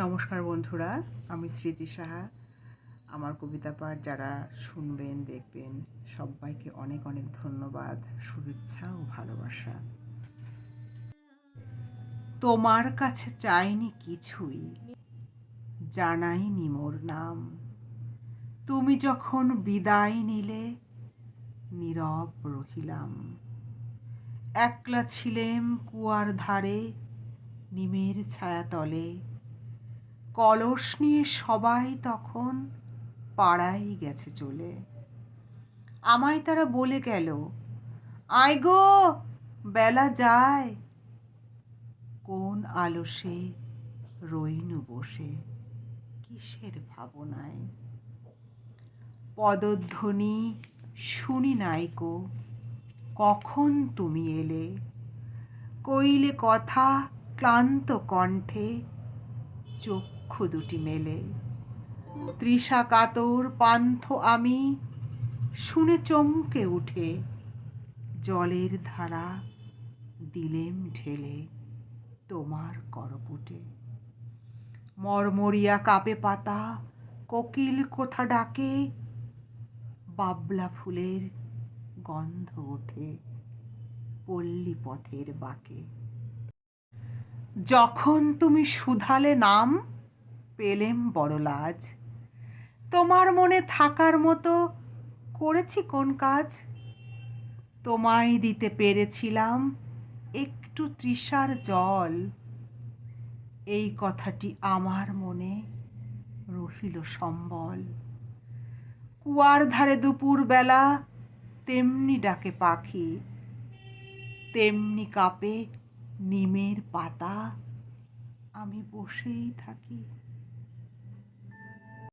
নমস্কার বন্ধুরা, আমি স্মৃতি সাহা। আমার কবিতা পাঠ যারা শুনবেন, দেখবেন, সবাইকে অনেক অনেক ধন্যবাদ, শুভেচ্ছা ও ভালোবাসা। তোমার কাছে চাইনি কিছুই, জানাইনি মোর নাম। তুমি যখন বিদায় নিলে, নীরব রহিলাম। একলা ছিলেম কুয়ার ধারে, নিমের ছায়াতলে। কলস নিয়ে সবাই তখন পাড়াই গেছে চলে। আমায় তারা বলে গেল, আয় গো, বেলা যায়। কোন আলসে রইনু বসে কিসের ভাবনায়? পদধ্বনি শুনি নাই নাইকো কখন তুমি এলে? কইলে কথা ক্লান্ত কণ্ঠে চক্ষু দুটি মেলে। তৃষা কাতর পান্থ আমি শুনে চমকে উঠে জলের ধারা দিলেম ঢেলে তোমার করপুটে। মরমরিয়া কাপে পাতা কোকিল কোথা ডাকে? বাবলা ফুলের গন্ধ ওঠে পল্লী পথের বাঁকে। যখন তুমি শুধালে নাম পেলেম বড় লাজ। তোমার মনে থাকার মতো করেছি কোন কাজ? তোমায় দিতে পেরেছিলাম একটু তৃষার জল। এই কথাটি আমার মনে রহিল সম্বল। কুয়ার ধারে দুপুর বেলা তেমনি ডাকে পাখি। তেমনি কাপে নিমের পাতা। আমি বসেই থাকি।